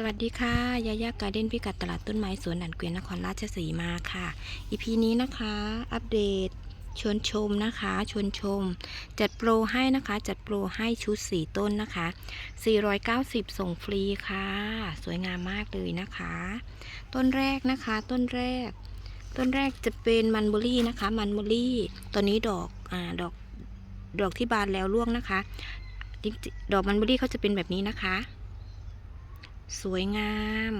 สวัสดีค่ะ ยายาการ์เด้นพิกัดตลาดต้นไม้สวนดันเกวียนนครราชสีมาค่ะอีพีนี้นะคะ อัปเดตชวนชมนะคะ ชวนชม จัดโปรให้นะคะ จัดโปรให้ชุด 4 ต้นนะคะ 490 ส่งฟรีค่ะ สวยงามมากเลยนะคะ ต้นแรกนะคะ ต้นแรก ต้นแรกจะเป็นมันบอรี่นะคะ มันบอรี่ตอนนี้ดอกอ่าดอกดอกที่บานแล้วร่วงนะคะ ดอกมันบอรี่เขาจะเป็นแบบนี้นะคะ สวยงาม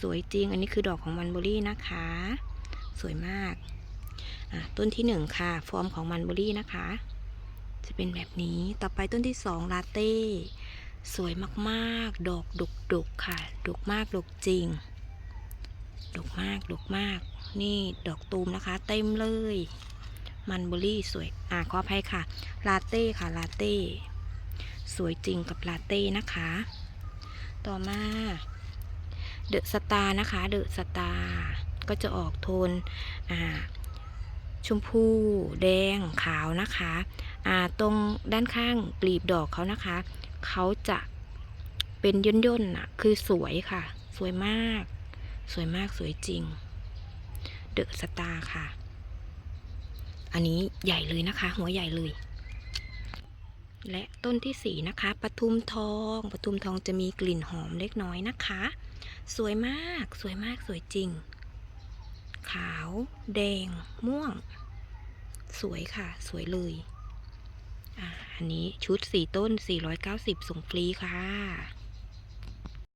สวยจริง อันนี้คือดอกของมันเบอรี่นะคะ สวยมากต้นที่หนึ่งค่ะ ฟอร์มของมันเบอรี่นะคะ จะเป็นแบบนี้ ต่อไปต้นที่สองลาเต้ สวยมากๆ ดอกดกดกๆค่ะ ดกมากดกจริง ดกมากดกมาก นี่ดอกตูมนะคะ เต็มเลย มันเบอรี่สวย อะขออภัยค่ะ ลาเต้ค่ะ ลาเต้ สวยจริงกับลาเต้นะคะ ต่อมาเดอะสตาร์นะคะเดอะสตาร์ก็จะออกโทนอ่าชมพูแดงขาวนะคะอ่าตรงด้านข้างกลีบดอกเขานะคะ เขาจะเป็นย่นย่นๆน่ะคือสวยค่ะ สวยมาก สวยมากสวยจริง เดอะสตาร์ค่ะ อันนี้ใหญ่เลยนะคะ หัวใหญ่เลย และต้นที่สี่นะคะปทุมทองปทุมทองจะมีกลิ่นหอมเล็กน้อยนะคะ สวยมากสวยมากสวยจริง ขาว แดง ม่วง สวยค่ะ สวยเลยอ,อันนี้ชุดสี่ต้น 490 ส่งฟรีค่ะ